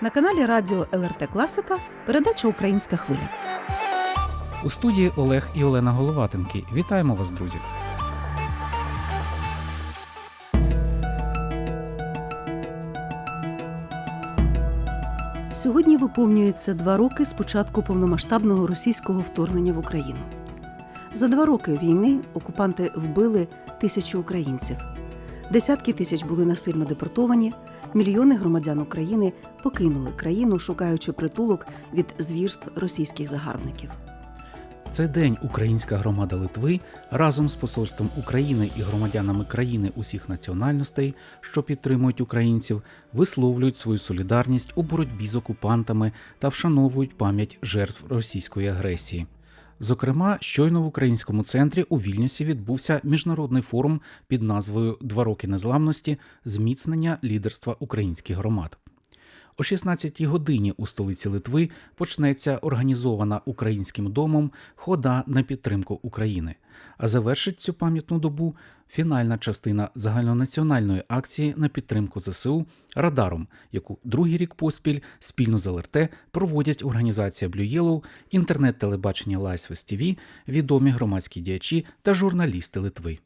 На каналі Радіо ЛРТ Класика передача Українська хвиля. У студії Олег і Олена Головатенки. Вітаємо вас, друзі. Сьогодні виповнюється два роки з початку повномасштабного російського вторгнення в Україну. За два роки війни окупанти вбили тисячі українців. Десятки тисяч були насильно депортовані. Мільйони громадян України покинули країну, шукаючи притулок від звірств російських загарбників. Цей день українська громада Литви разом з посольством України і громадянами країни усіх національностей, що підтримують українців, висловлюють свою солідарність у боротьбі з окупантами та вшановують пам'ять жертв російської агресії. Зокрема, щойно в українському центрі у Вільнюсі відбувся міжнародний форум під назвою Два роки незламності зміцнення лідерства українських громад. О 16-й годині у столиці Литви почнеться організована українським домом хода на підтримку України. А завершить цю пам'ятну добу фінальна частина загальнонаціональної акції на підтримку ЗСУ Радаром, яку другий рік поспіль спільно з ЛРТ проводять організація Blue Yellow, інтернет-телебачення Лайсвес ТВ, відомі громадські діячі та журналісти Литви.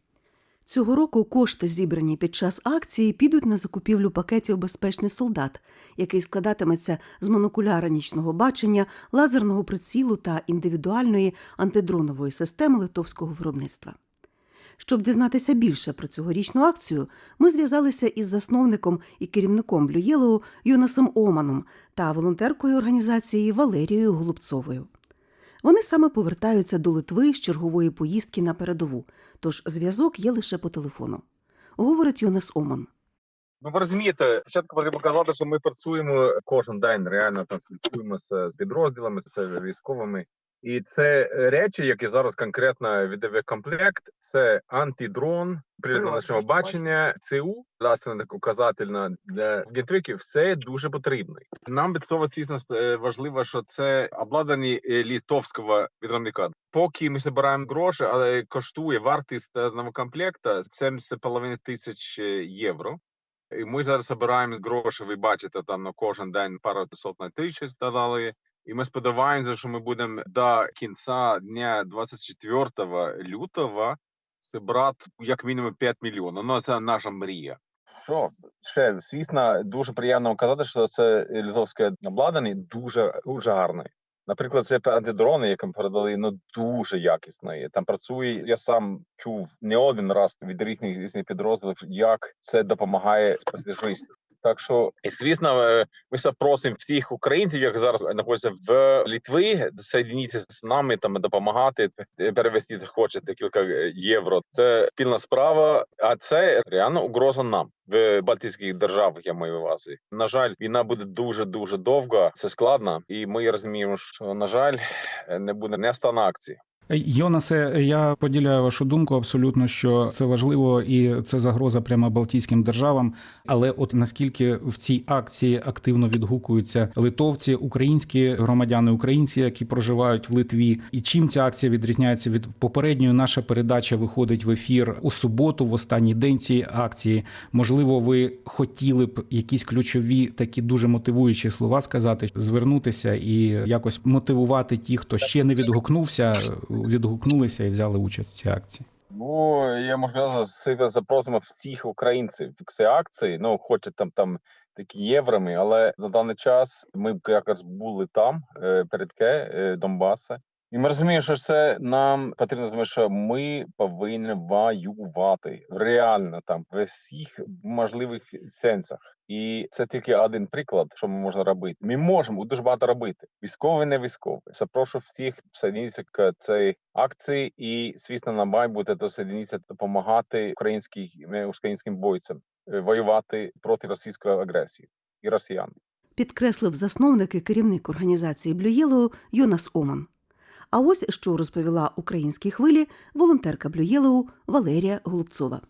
Цього року кошти, зібрані під час акції, підуть на закупівлю пакетів Безпечний солдат, який складатиметься з монокуляра нічного бачення, лазерного прицілу та індивідуальної антидронової системи литовського виробництва. Щоб дізнатися більше про цьогорічну акцію, ми зв'язалися із засновником і керівником Блюєлоу Йонасом Оманом та волонтеркою організації Валерією Голубцовою. Вони саме повертаються до Литви з чергової поїздки на передову, тож зв'язок є лише по телефону. Говорить Йонас Оман. Ну, ви розумієте, спочатку потрібно казати, що ми працюємо кожен день, реально там спілкуємося з підрозділами, з військовими. І це речі, які зараз конкретно віддає комплект, це антидрон, прилад нашого бачення, ЦУ, власне, указательна для гентриків, все дуже потрібний. Нам від слова звісно, важливо, що це обладнані літовського відомника. Поки ми збираємо гроші, але коштує вартість одного комплекта 70,5 тисяч євро. І ми зараз збираємо гроші, ви бачите, там на кожен день пару сотень тисяч додали. І ми сподіваємося, що ми будемо до кінця дня 24 лютого зібрати як мінімум 5 мільйонів. Ну це наша мрія. Що ще звісно, дуже приємно казати, що це литовське обладнання дуже дуже гарне. Наприклад, це антидрони, які передали, ну дуже якісні. Там працює. Я сам чув не один раз від різних різних підрозділів, як це допомагає спостережистів. Так що, і звісно, ми запросимо всіх українців, які зараз знаходяться в Літві, соєдніться з нами там допомагати перевести хоче декілька євро. Це спільна справа, а це реально угроза нам в Балтійських державах. Я маю увазі. На жаль, війна буде дуже дуже довго. Це складно, і ми розуміємо, що на жаль не буде не стане акції. Йонасе, я поділяю вашу думку абсолютно, що це важливо і це загроза прямо Балтійським державам. Але от наскільки в цій акції активно відгукуються литовці, українські громадяни, українці, які проживають в Литві, і чим ця акція відрізняється від попередньої, наша передача виходить в ефір у суботу, в останній день цієї акції. Можливо, ви хотіли б якісь ключові такі дуже мотивуючі слова сказати, звернутися і якось мотивувати ті, хто ще не відгукнувся відгукнулися і взяли участь в цій акції? Ну я можу запросимо всіх українців в цій акції. Ну хоче там там такі євроми, але за даний час ми якраз були там перед Ке Донбаса. І ми розуміємо, що це нам потрібно розуміти, що ми повинні воювати реально там в всіх можливих сенсах. І це тільки один приклад, що ми можемо робити. Ми можемо дуже багато робити. Військовий, не військовий. Запрошу всіх соединитися к цій акції, і звісно, на майбутнє досоединитися допомагати українським українським бойцям воювати проти російської агресії і росіян. Підкреслив засновник і керівник організації Блюєлоу Йонас Оман. А ось що розповіла українській хвилі волонтерка Блюєлоу Валерія Голубцова.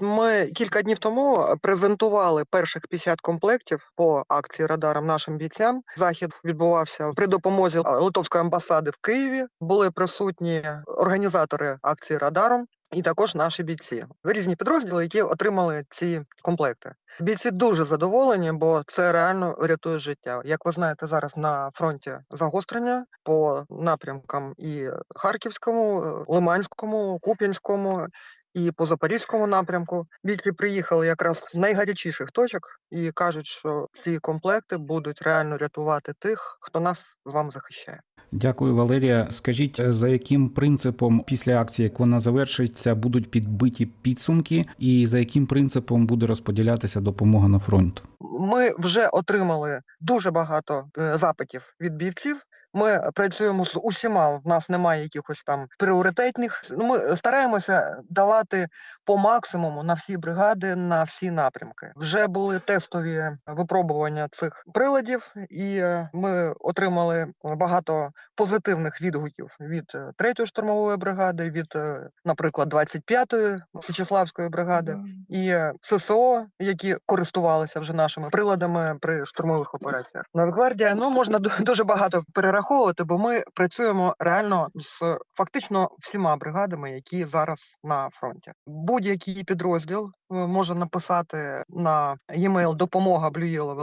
Ми кілька днів тому презентували перших 50 комплектів по акції радарам нашим бійцям. Захід відбувався при допомозі литовської амбасади в Києві. Були присутні організатори акції радаром. і також наші бійці. Різні підрозділи, які отримали ці комплекти. Бійці дуже задоволені, бо це реально рятує життя. Як ви знаєте, зараз на фронті загострення по напрямкам і Харківському, е, Лиманському, Куп'янському. І по запорізькому напрямку бійці приїхали якраз з найгарячіших точок і кажуть, що ці комплекти будуть реально рятувати тих, хто нас з вами захищає. Дякую, Валерія. Скажіть, за яким принципом після акції, як вона завершиться, будуть підбиті підсумки, і за яким принципом буде розподілятися допомога на фронт? Ми вже отримали дуже багато е, запитів від бійців. Ми працюємо з усіма. В нас немає якихось там пріоритетних. Ну, Ми стараємося давати по максимуму на всі бригади, на всі напрямки. Вже були тестові випробування цих приладів, і е, ми отримали багато позитивних відгуків від е, 3-ї штурмової бригади, від, е, наприклад, 25-ї Січеславської бригади і е, ССО, які користувалися вже нашими приладами при штурмових операціях. Нацгвардія, ну можна дуже багато перераховувати, бо ми працюємо реально з фактично всіма бригадами, які зараз на фронті. Будь-який підрозділ е, може написати на e-mail допомога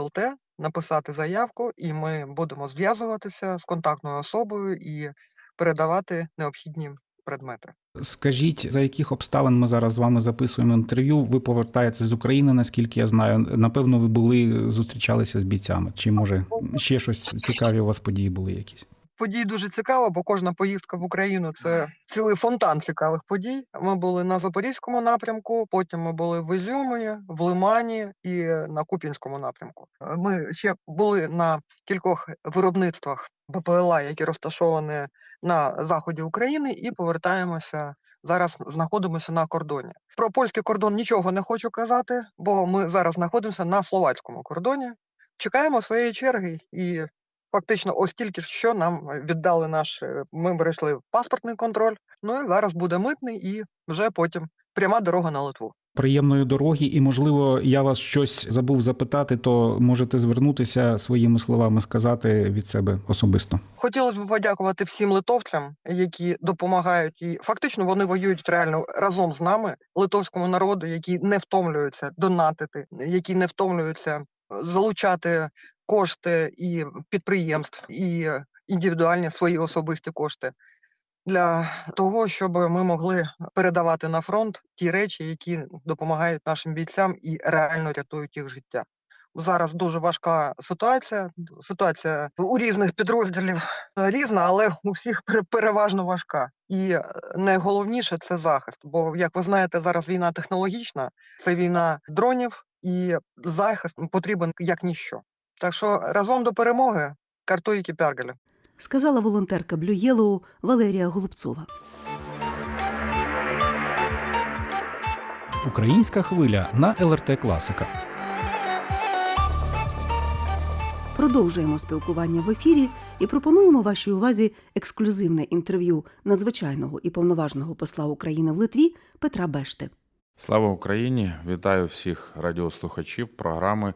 ЛТ, написати заявку, і ми будемо зв'язуватися з контактною особою і передавати необхідні предмети. Скажіть, за яких обставин ми зараз з вами записуємо інтерв'ю? Ви повертаєтесь з України, наскільки я знаю. Напевно, ви були зустрічалися з бійцями. Чи може ще щось цікаві у вас події були якісь? Подій дуже цікаво, бо кожна поїздка в Україну це цілий фонтан цікавих подій. Ми були на Запорізькому напрямку, потім ми були в Ізюмі, в Лимані і на Куп'янському напрямку. Ми ще були на кількох виробництвах БПЛА, які розташовані на заході України, і повертаємося. Зараз знаходимося на кордоні. Про польський кордон нічого не хочу казати, бо ми зараз знаходимося на словацькому кордоні. Чекаємо своєї черги і Фактично, ось тільки що нам е, віддали наш. е, Ми перейшли паспортний контроль. Ну і зараз буде митний, і вже потім пряма дорога на Литву. Приємної дороги, і можливо, я вас щось забув запитати, то можете звернутися своїми словами, сказати від себе особисто. Хотілося б подякувати всім литовцям, які допомагають, і фактично вони воюють реально разом з нами, литовському народу, які не втомлюються донатити, які не втомлюються залучати кошти і підприємств, і е, індивідуальні свої особисті кошти для того, щоб ми могли передавати на фронт ті речі, які допомагають нашим бійцям і реально рятують їх життя. Зараз дуже важка ситуація. Ситуація у різних підрозділів різна, але у всіх пере- переважно важка. І е, найголовніше це захист. Бо, як ви знаєте, зараз війна технологічна, це війна дронів, і захист потрібен як ніщо. Так що разом до перемоги картуйки пергалі. сказала волонтерка Блю Єлоу Валерія Голубцова. Українська хвиля на ЛРТ Класика. Продовжуємо спілкування в ефірі і пропонуємо вашій увазі ексклюзивне інтерв'ю надзвичайного і повноважного посла України в Литві Петра Бешти. Слава Україні! Вітаю всіх радіослухачів програми.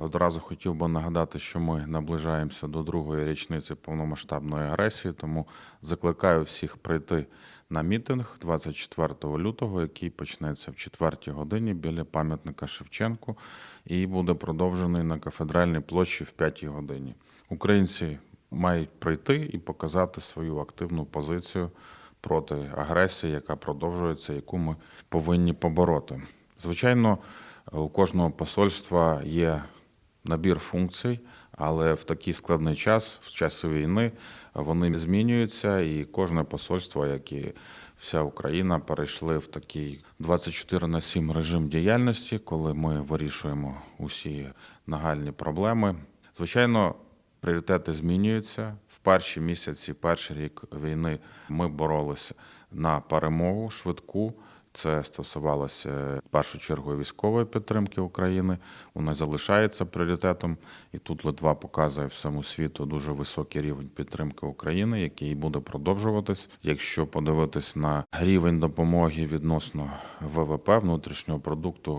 Одразу хотів би нагадати, що ми наближаємося до другої річниці повномасштабної агресії, тому закликаю всіх прийти на мітинг 24 лютого, який почнеться в 4 годині біля пам'ятника Шевченку і буде продовжений на кафедральній площі в 5 годині. Українці мають прийти і показати свою активну позицію проти агресії, яка продовжується, яку ми повинні побороти. Звичайно, у кожного посольства є набір функцій, але в такий складний час, в часи війни, вони змінюються, і кожне посольство, як і вся Україна, перейшли в такий 24 на 7 режим діяльності, коли ми вирішуємо усі нагальні проблеми. Звичайно, пріоритети змінюються. В перші місяці, перший рік війни ми боролися на перемогу швидку. Це стосувалося в першу чергу військової підтримки України. Вона залишається пріоритетом, і тут Литва показує всьому світу дуже високий рівень підтримки України, який буде продовжуватись. Якщо подивитись на рівень допомоги відносно ВВП внутрішнього продукту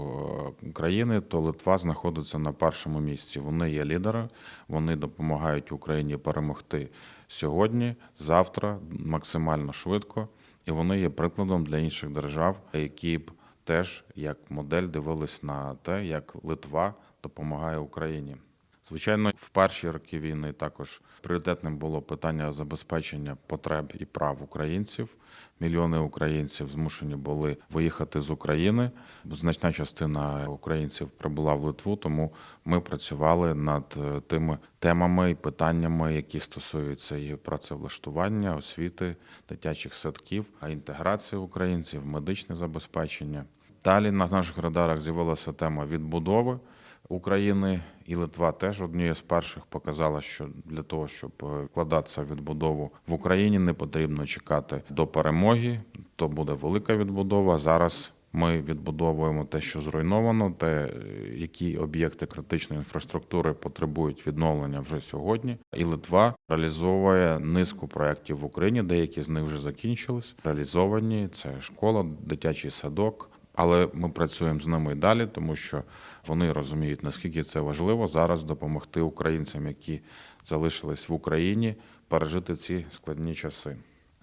е, України, то Литва знаходиться на першому місці. Вони є лідери, вони допомагають Україні перемогти сьогодні, завтра, максимально швидко. І вони є прикладом для інших держав, які б теж як модель дивились на те, як Литва допомагає Україні. Звичайно, в перші роки війни також пріоритетним було питання забезпечення потреб і прав українців. Мільйони українців змушені були виїхати з України. Значна частина українців прибула в Литву, тому ми працювали над е, тими темами і питаннями, які стосуються і працевлаштування, освіти, дитячих садків, а інтеграції українців, медичне забезпечення. Далі на наших радарах з'явилася тема відбудови. України і Литва теж однією з перших показала, що для того, щоб е, вкладатися в відбудову в Україні, не потрібно чекати до перемоги. То буде велика відбудова. Зараз ми відбудовуємо те, що зруйновано, те, е, які об'єкти критичної інфраструктури потребують відновлення вже сьогодні. І Литва реалізовує низку проєктів в Україні. Деякі з них вже закінчились. Реалізовані це школа, дитячий садок. Але ми працюємо з ними і далі, тому що вони розуміють, наскільки це важливо зараз допомогти українцям, які залишились в Україні, пережити ці складні часи.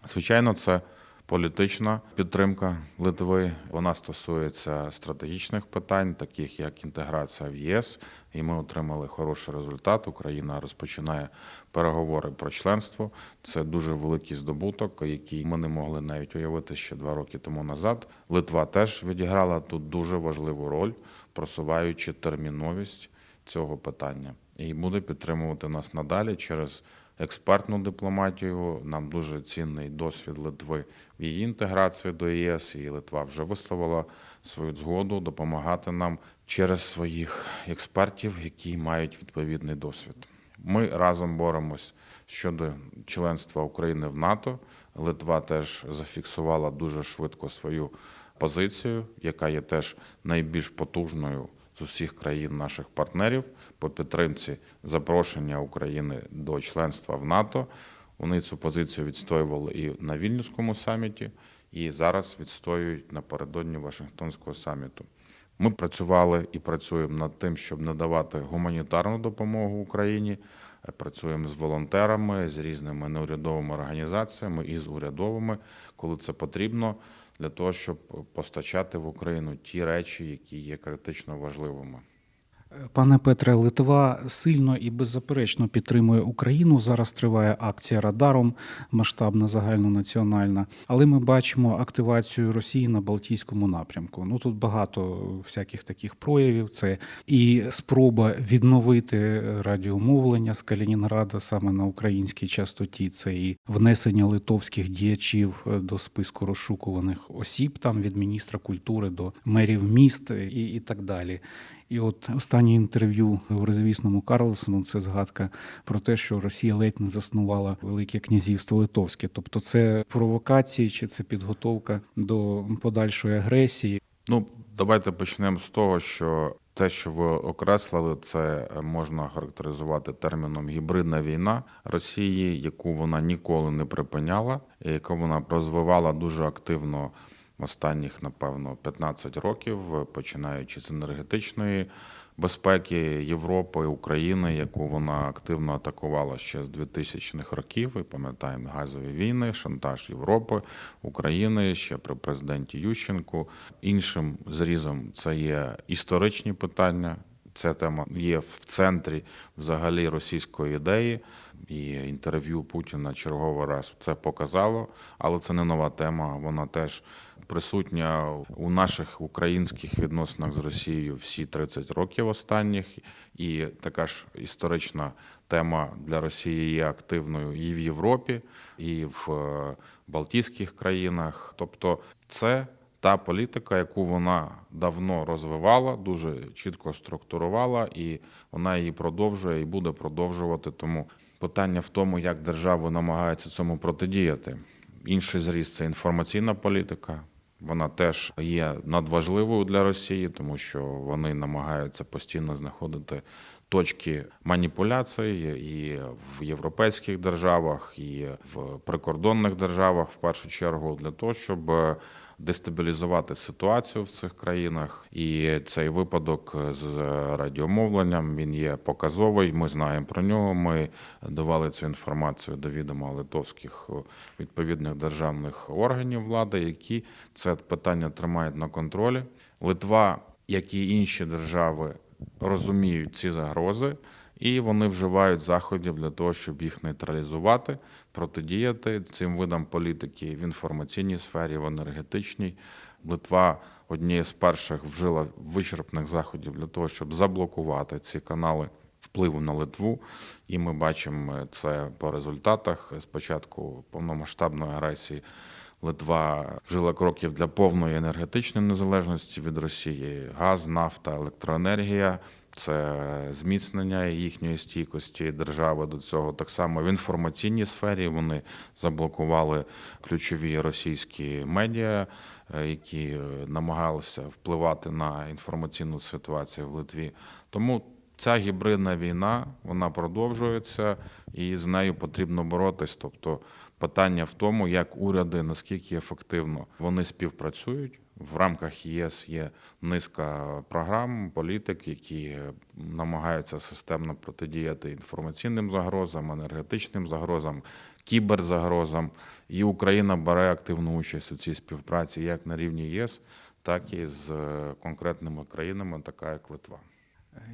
Звичайно, це політична підтримка Литви. Вона стосується стратегічних питань, таких як інтеграція в ЄС. І ми отримали хороший результат. Україна розпочинає переговори про членство. Це дуже великий здобуток, який ми не могли навіть уявити ще два роки тому назад. Литва теж відіграла тут дуже важливу роль, просуваючи терміновість цього питання, і буде підтримувати нас надалі через експертну дипломатію. Нам дуже цінний досвід Литви в її інтеграції до ЄС. І Литва вже висловила свою згоду допомагати нам через своїх експертів, які мають відповідний досвід. Ми разом боремось щодо членства України в НАТО. Литва теж зафіксувала дуже швидко свою позицію, яка є теж найбільш потужною з усіх країн наших партнерів по підтримці запрошення України до членства в НАТО. Вони цю позицію відстоювали і на Вільнюському саміті, і зараз відстоюють напередодні Вашингтонського саміту. Ми працювали і працюємо над тим, щоб надавати гуманітарну допомогу Україні. Працюємо з волонтерами, з різними неурядовими організаціями і з урядовими, коли це потрібно, для того, щоб постачати в Україну ті речі, які є критично важливими. Пане Петре, Литва сильно і беззаперечно підтримує Україну. Зараз триває акція радаром, масштабна загальнонаціональна. Але ми бачимо активацію Росії на Балтійському напрямку. Ну тут багато всяких таких проявів. Це і спроба відновити радіомовлення з Калінінграда саме на українській частоті. Це і внесення литовських діячів до списку розшукуваних осіб, там від міністра культури до мерів міст і, і так далі. І от останнє інтерв'ю в розвісному Карлсону це згадка про те, що Росія ледь не заснувала Велике князівство Литовське. Тобто, це провокації чи це підготовка до подальшої агресії. Ну, давайте почнемо з того, що те, що ви окреслили, це можна характеризувати терміном гібридна війна Росії, яку вона ніколи не припиняла, яку вона розвивала дуже активно останніх, напевно, 15 років, починаючи з енергетичної безпеки Європи, України, яку вона активно атакувала ще з 2000-х років. І пам'ятаємо газові війни, шантаж Європи, України ще при президенті Ющенку. Іншим зрізом це є історичні питання. Ця тема є в центрі взагалі російської ідеї, і інтерв'ю Путіна черговий раз це показало, але це не нова тема. Вона теж присутня у наших українських відносинах з Росією всі 30 років останніх, і така ж історична тема для Росії є активною і в Європі, і в е, Балтійських країнах. Тобто, це та політика, яку вона давно розвивала, дуже чітко структурувала, і вона її продовжує і буде продовжувати. Тому питання в тому, як держава намагається цьому протидіяти. Інший зріз це інформаційна політика. Вона теж є надважливою для Росії, тому що вони намагаються постійно знаходити точки маніпуляцій і в європейських державах, і в прикордонних державах, в першу чергу, для того, щоб дестабілізувати ситуацію в цих країнах. І цей випадок з радіомовленням він є показовий. Ми знаємо про нього. Ми давали цю інформацію до відома литовських відповідних державних органів влади, які це питання тримають на контролі. Литва, як і інші держави, розуміють ці загрози. І вони вживають заходів для того, щоб їх нейтралізувати, протидіяти цим видам політики в інформаційній сфері, в енергетичній. Литва однією з перших вжила вичерпних заходів для того, щоб заблокувати ці канали впливу на Литву. І ми бачимо це по результатах. Спочатку повномасштабної агресії Литва вжила кроків для повної енергетичної незалежності від Росії: газ, нафта, електроенергія. Це зміцнення їхньої стійкості держави до цього. Так само в інформаційній сфері вони заблокували ключові російські медіа, е, які намагалися впливати на інформаційну ситуацію в Литві. Тому ця гібридна війна вона продовжується, і з нею потрібно боротись. Тобто питання в тому, як уряди наскільки ефективно вони співпрацюють. В рамках ЄС є низка програм, політик, які намагаються системно протидіяти інформаційним загрозам, енергетичним загрозам, кіберзагрозам. І Україна бере активну участь у цій співпраці як на рівні ЄС, так і з конкретними країнами, така як Литва.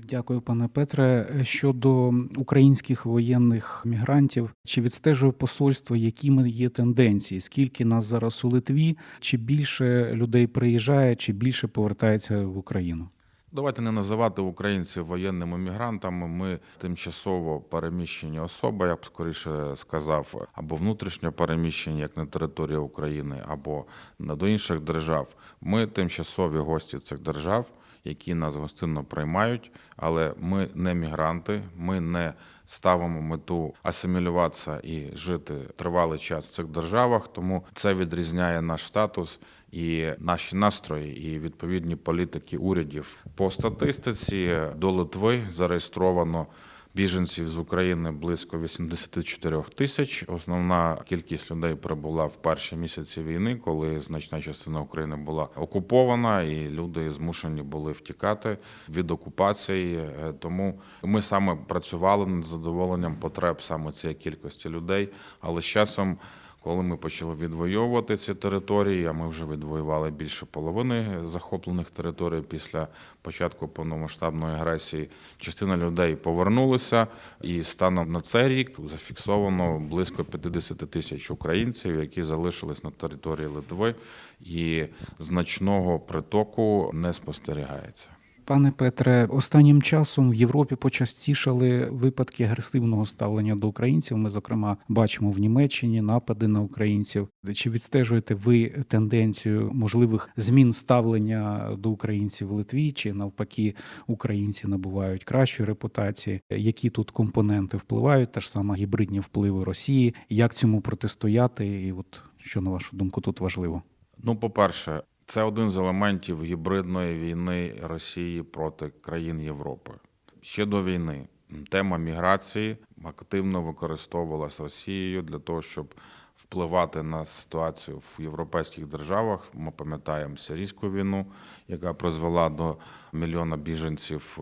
Дякую, пане Петре. Щодо українських воєнних мігрантів, чи відстежує посольство, якими є тенденції? Скільки нас зараз у Литві? Чи більше людей приїжджає, чи більше повертається в Україну? Давайте не називати українців воєнними мігрантами. Ми тимчасово переміщені особи, я б скоріше сказав, або внутрішньо переміщені, як на території України, або до інших держав. Ми тимчасові гості цих держав, які нас гостинно приймають, але ми не мігранти, ми не ставимо мету асимілюватися і жити тривалий час в цих державах. Тому це відрізняє наш статус і наші настрої, і відповідні політики урядів. По статистиці до Литви зареєстровано біженців з України близько 84 тисяч. Основна кількість людей прибула в перші місяці війни, коли значна частина України була окупована, і люди змушені були втікати від окупації. Тому ми саме працювали над задоволенням потреб саме цієї кількості людей, але з часом. Коли ми почали відвоювати ці території, а ми вже відвоювали більше половини захоплених територій після початку повномасштабної агресії, частина людей повернулися, і станом на цей рік зафіксовано близько 50 тисяч українців, які залишились на території Литви, і значного притоку не спостерігається. Пане Петре, останнім часом в Європі почастішали випадки агресивного ставлення до українців. Ми, зокрема, бачимо в Німеччині напади на українців. Чи відстежуєте ви тенденцію можливих змін ставлення до українців в Литві? Чи навпаки українці набувають кращої репутації? Які тут компоненти впливають? Та ж сама гібридні впливи Росії? Як цьому протистояти? І от що на вашу думку тут важливо? Ну, по-перше, це один з елементів гібридної війни Росії проти країн Європи. Ще до війни тема міграції активно використовувалась Росією для того, щоб впливати на ситуацію в європейських державах. Ми пам'ятаємо сирійську війну, яка призвела до мільйона біженців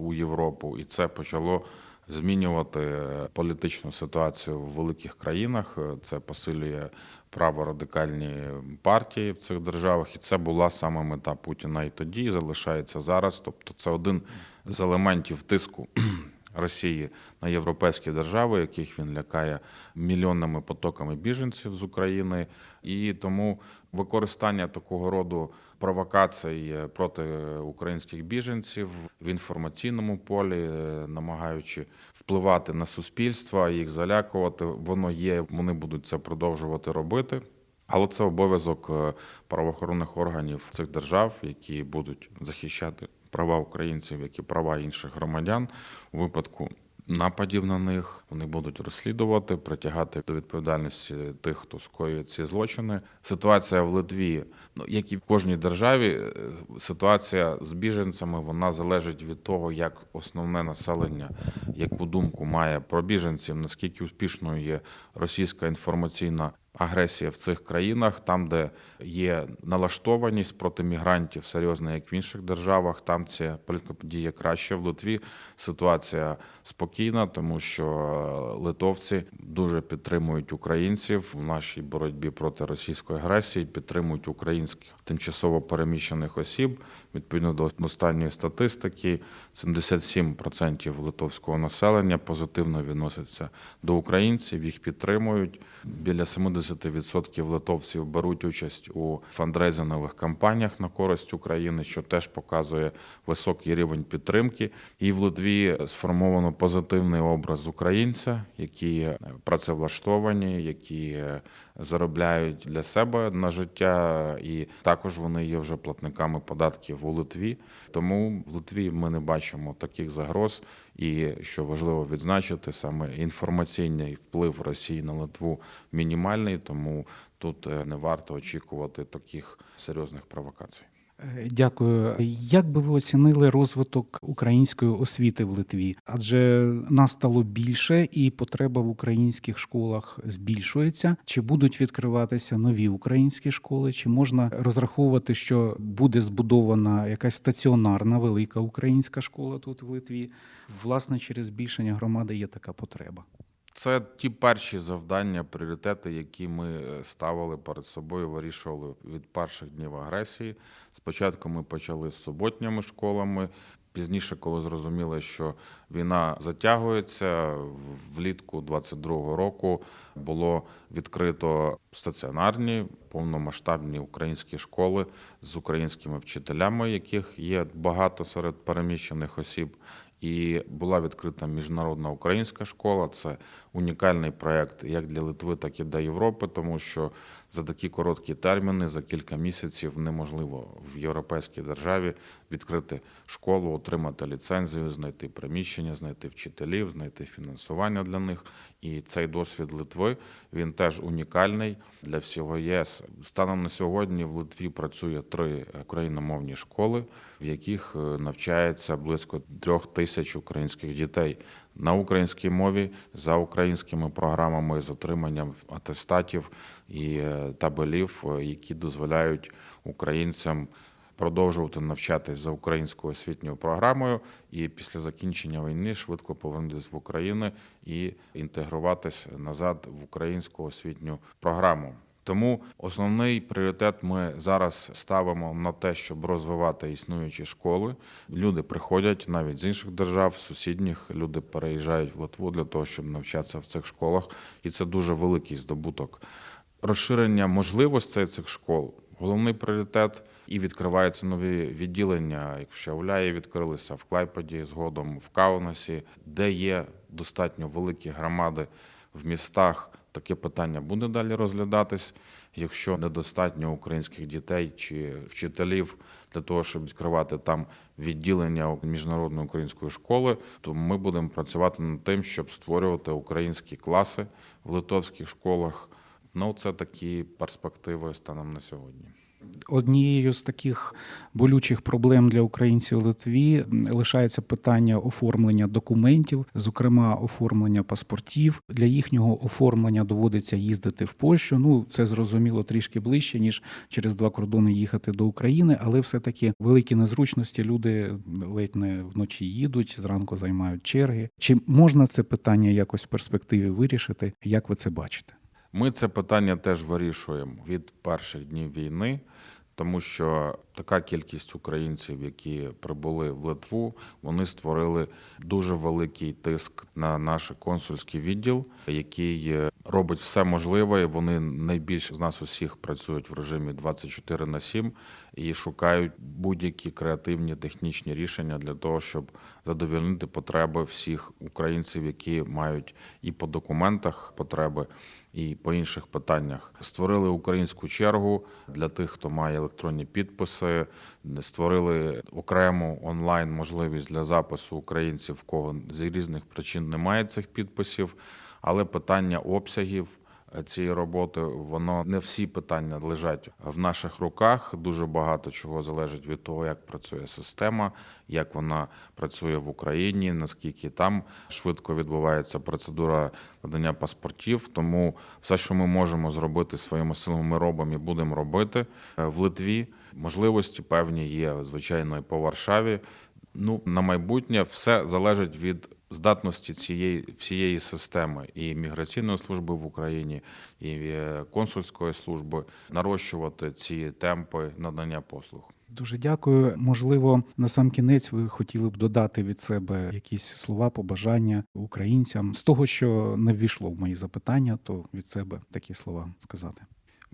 у Європу, і це почало. Змінювати політичну ситуацію в великих країнах це посилює праворадикальні партії в цих державах, і це була саме мета Путіна і тоді і залишається зараз. Тобто, це один з елементів тиску Росії на європейські держави, яких він лякає мільйонними потоками біженців з України, і тому використання такого роду провокацій проти українських біженців в інформаційному полі, намагаючи впливати на суспільство, їх залякувати, воно є. Вони будуть це продовжувати робити. Але це обов'язок правоохоронних органів цих держав, які будуть захищати права українців, як і права інших громадян у випадку нападів на них. Вони будуть розслідувати, притягати до відповідальності тих, хто скоює ці злочини. Ситуація в Литві, ну як і в кожній державі, ситуація з біженцями вона залежить від того, як основне населення, яку думку має про біженців, наскільки успішною є російська інформаційна агресія в цих країнах, там, де є налаштованість проти мігрантів серйозна, як в інших державах, там ця політика діє краще. В Литві ситуація спокійна, тому що е, литовці дуже підтримують українців в нашій боротьбі проти російської агресії, підтримують українських тимчасово переміщених осіб. Відповідно до останньої статистики, 77% литовського населення позитивно відносяться до українців, їх підтримують. Біля 70% литовців беруть участь у фандрейзингових кампаніях на користь України, що теж показує високий рівень підтримки. І в Литві сформовано позитивний образ українця, які працевлаштовані, які заробляють для себе на життя, і також вони є вже платниками податків у Литві. Тому в Литві ми не бачимо таких загроз. І що важливо відзначити, саме інформаційний вплив Росії на Литву мінімальний, тому тут е, не варто очікувати таких серйозних провокацій. Е, Дякую. Як би ви оцінили розвиток української освіти в Литві? Адже нас стало більше, і потреба в українських школах збільшується. Чи будуть відкриватися нові українські школи? Чи можна розраховувати, що буде збудована якась стаціонарна велика українська школа тут в Литві? Власне, через збільшення громади є така потреба. Це ті перші завдання, пріоритети, які ми е, ставили перед собою, вирішували від перших днів агресії. Спочатку ми почали з суботніми школами. Пізніше, коли зрозуміли, що війна затягується, влітку 22-го року було відкрито стаціонарні повномасштабні українські школи з українськими вчителями, яких є багато серед переміщених осіб. І була відкрита міжнародна українська школа. Це унікальний проект як для Литви, так і для Європи, тому що за такі короткі терміни, за кілька місяців, неможливо в європейській державі відкрити школу, отримати ліцензію, знайти приміщення, знайти вчителів, знайти фінансування для них. І цей досвід Литви він теж унікальний для всього ЄС. Станом на сьогодні в Литві працює три україномовні школи, в яких е, навчається близько трьох тисяч українських дітей на українській мові за українськими програмами з отриманням атестатів і е, табелів, е, які дозволяють українцям продовжувати навчатись за українською освітньою програмою, і після закінчення війни швидко повернутися в Україну і інтегруватись назад в українську освітню програму. Тому основний пріоритет ми зараз ставимо на те, щоб розвивати існуючі школи. Люди приходять навіть з інших держав, сусідніх люди переїжджають в Литву для того, щоб навчатися в цих школах, і це дуже великий здобуток. Розширення можливостей цих школ головний пріоритет. І відкриваються нові відділення. Як в Шауляї відкрилися в Клайпеді, згодом в Каунасі, де є достатньо великі громади в містах. Таке питання буде далі розглядатись. Якщо недостатньо українських дітей чи вчителів для того, щоб відкривати там відділення міжнародної української школи, то ми будемо працювати над тим, щоб створювати українські класи в литовських школах. Ну, це такі перспективи станом на сьогодні. Однією з таких болючих проблем для українців у Литві лишається питання оформлення документів, зокрема оформлення паспортів. Для їхнього оформлення доводиться їздити в Польщу. Ну це зрозуміло трішки ближче ніж через два кордони їхати до України, але все-таки великі незручності. Люди ледь не вночі їдуть, зранку займають черги. Чи можна це питання якось в перспективі вирішити? Як ви це бачите? Ми це питання теж вирішуємо від перших днів війни, тому що така кількість українців, які прибули в Литву, вони створили дуже великий тиск на наш консульський відділ, який робить все можливе. і Вони найбільше з нас усіх працюють в режимі 24 на 7 і шукають будь-які креативні технічні рішення для того, щоб задовольнити потреби всіх українців, які мають і по документах потреби і по інших питаннях. Створили українську чергу для тих, хто має електронні підписи. Створили окрему онлайн можливість для запису українців, в кого з різних причин немає цих підписів. Але питання обсягів цієї роботи. Воно не всі питання лежать в наших руках. Дуже багато чого залежить від того, як працює система, як вона працює в Україні, наскільки там швидко відбувається процедура надання паспортів. Тому все, що ми можемо зробити своїми силами, ми робимо і будемо робити Е, в Литві. Можливості певні є, звичайно, і по Варшаві. Ну, на майбутнє все залежить від здатності цієї всієї системи і міграційної служби в Україні, і е, консульської служби нарощувати ці темпи надання послуг. Дуже дякую. Можливо, на сам кінець ви хотіли б додати від себе якісь слова, побажання українцям з того, що не ввійшло в мої запитання, то від себе такі слова сказати.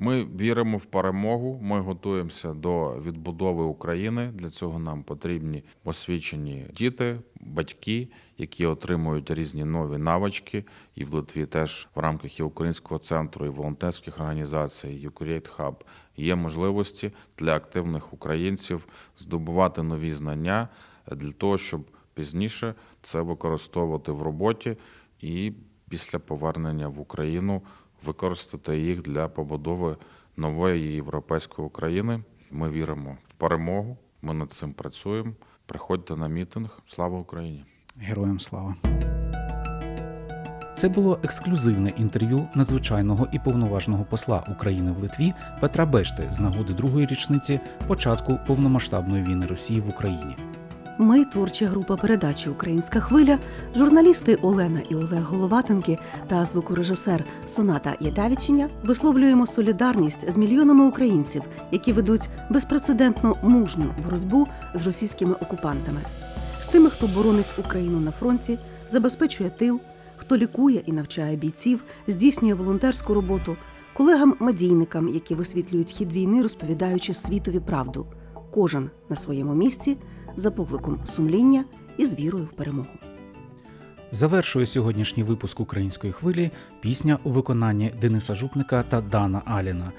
Ми віримо в перемогу. Ми готуємося до відбудови України. Для цього нам потрібні освічені діти, батьки, які отримують різні нові навички. І в Литві теж в рамках і українського центру, і волонтерських організацій, Ukrate Hub є можливості для активних українців здобувати нові знання для того, щоб пізніше це використовувати в роботі і після повернення в Україну використати їх для побудови нової європейської України. Ми віримо в перемогу. Ми над цим працюємо. Приходьте на мітинг. Слава Україні! Героям слава. Це було ексклюзивне інтерв'ю надзвичайного і повноважного посла України в Литві Петра Бешти з нагоди другої річниці початку повномасштабної війни Росії в Україні. Ми, творча група передачі Українська хвиля, журналісти Олена і Олег Головатенки та звукорежисер Соната Ядавічення висловлюємо солідарність з мільйонами українців, які ведуть безпрецедентно мужню боротьбу з російськими окупантами, з тими, хто боронить Україну на фронті, забезпечує тил, хто лікує і навчає бійців, здійснює волонтерську роботу, колегам-медійникам, які висвітлюють хід війни, розповідаючи світові правду. Кожен на своєму місці за покликом сумління і з вірою в перемогу. Завершує сьогоднішній випуск української хвилі пісня у виконанні Дениса Жупника та Дана Аліна.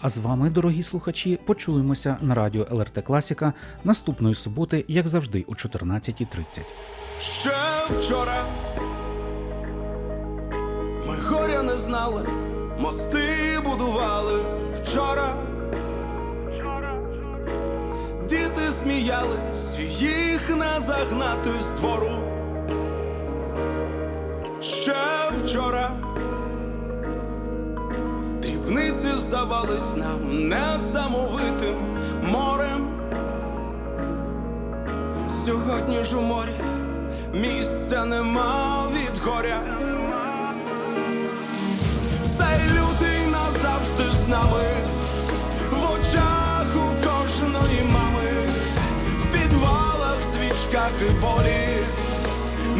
А з вами, дорогі слухачі, почуємося на радіо ЛРТ Класіка наступної суботи, як завжди, о 14.30. Ще вчора ми горя не знали, мости будували вчора. Діти сміялись, їх не загнати з двору. Ще вчора дрібниці здавались нам несамовитим морем. Сьогодні ж у морі місця нема від горя.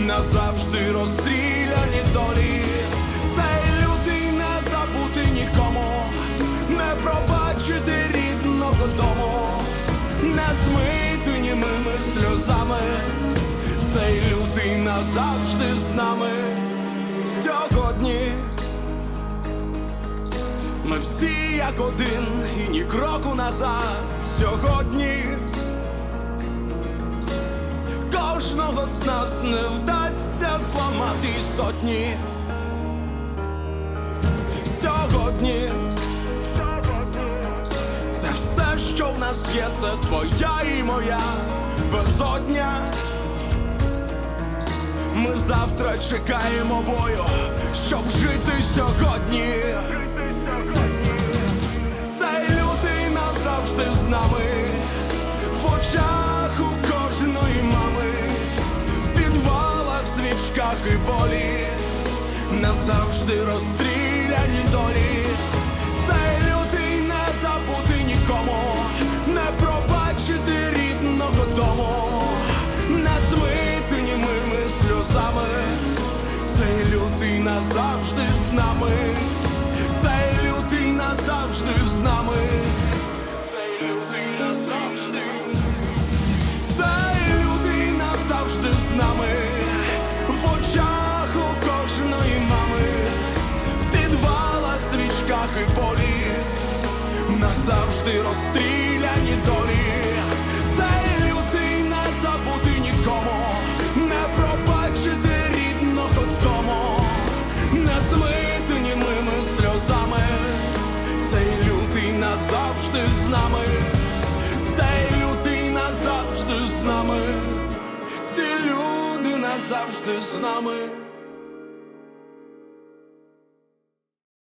Назавжди розстріляні долі. Цей лютий не забути нікому, не пробачити рідного дому, не змити німими сльозами. Цей лютий назавжди з нами сьогодні. Ми всі як один і ні кроку назад сьогодні. Кожного з нас не вдасться зламати сотні. Сьогодні це все, що в нас є, це твоя і моя безодня. Ми завтра чекаємо бою, щоб жити сьогодні. Цей лютий назавжди з нами, в очах у кожної свічках і болі, назавжди розстріляні долі. Цей лютий не забути нікому, не пробачити рідного дому, не змити німими сльозами. Цей лютий назавжди з нами. Цей лютий назавжди з нами. шляхи полі, назавжди розстріляні долі, цей лютий не забути нікому, не пробачити рідного дому, не змити сльозами, цей лютий назавжди з нами, цей лютий назавжди з нами, ці люди назавжди з нами.